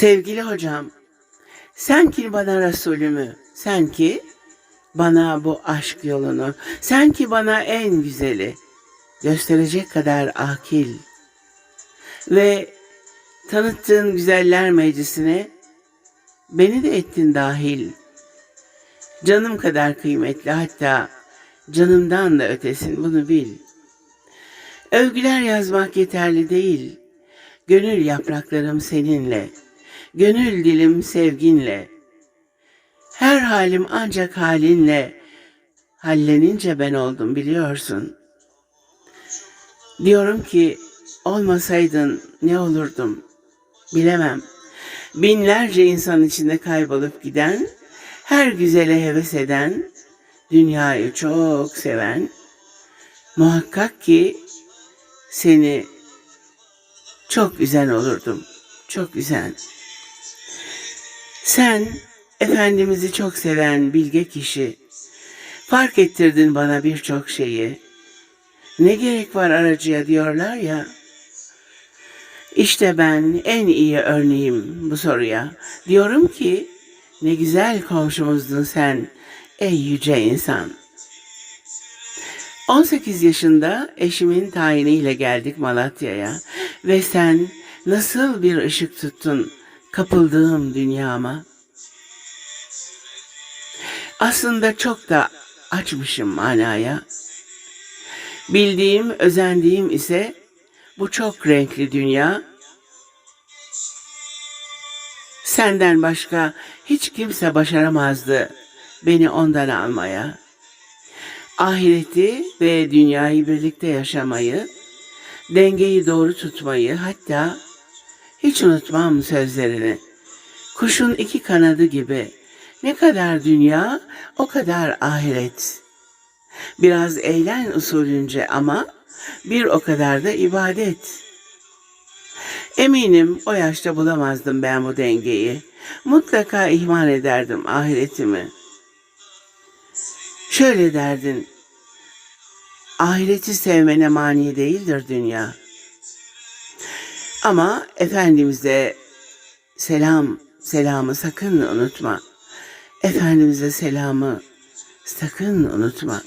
Sevgili hocam, sen ki bana Resulümü, sen ki bana bu aşk yolunu, sen ki bana en güzeli gösterecek kadar akil ve tanıttığın güzeller meclisine beni de ettin dahil. Canım kadar kıymetli hatta canımdan da ötesin bunu bil. Övgüler yazmak yeterli değil. Gönül yapraklarım seninle, gönül dilim sevginle. Her halim ancak halinle, hallenince ben oldum biliyorsun. Diyorum ki olmasaydın ne olurdum bilemem. Binlerce insan içinde kaybolup giden, her güzele heves eden, dünyayı çok seven, muhakkak ki seni çok üzen olurdum. Çok üzen. Sen Efendimiz'i çok seven bilge kişi. Fark ettirdin bana birçok şeyi. Ne gerek var aracıya diyorlar ya. İşte ben en iyi örneğim bu soruya. Diyorum ki ne güzel komşumuzdun sen ey yüce insan. 18 yaşında eşimin tayiniyle geldik Malatya'ya ve sen nasıl bir ışık tuttun kapıldığım dünyama. Aslında çok da açmışım manaya. Bildiğim, özendiğim ise bu çok renkli dünya. Senden başka hiç kimse başaramazdı beni ondan almaya. Ahireti ve dünyayı birlikte yaşamayı, dengeyi doğru tutmayı hatta hiç unutmam sözlerini. Kuşun iki kanadı gibi ne kadar dünya o kadar ahiret. Biraz eğlen usulünce ama bir o kadar da ibadet. Eminim o yaşta bulamazdım ben bu dengeyi. Mutlaka ihmal ederdim ahiretimi. Şöyle derdin, ahireti sevmene mani değildir dünya. Ama Efendimiz'e selam, selamı sakın unutma. Efendimiz'e selamı sakın unutma.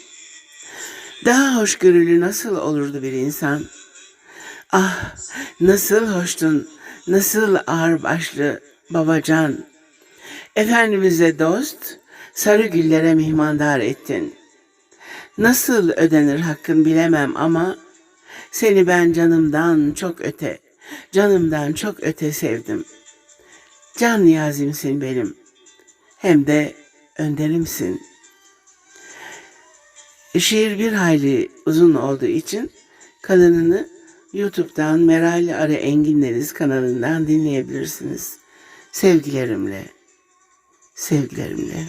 Daha hoşgörülü nasıl olurdu bir insan? Ah nasıl hoştun, nasıl ağırbaşlı babacan. Efendimiz'e dost, sarı güllere mihmandar ettin. Nasıl ödenir hakkın bilemem ama seni ben canımdan çok öte, canımdan çok öte sevdim. Can niyazimsin benim, hem de önderimsin. Şiir bir hayli uzun olduğu için kalanını YouTube'dan Meral Arı Enginleriz kanalından dinleyebilirsiniz. Sevgilerimle, sevgilerimle.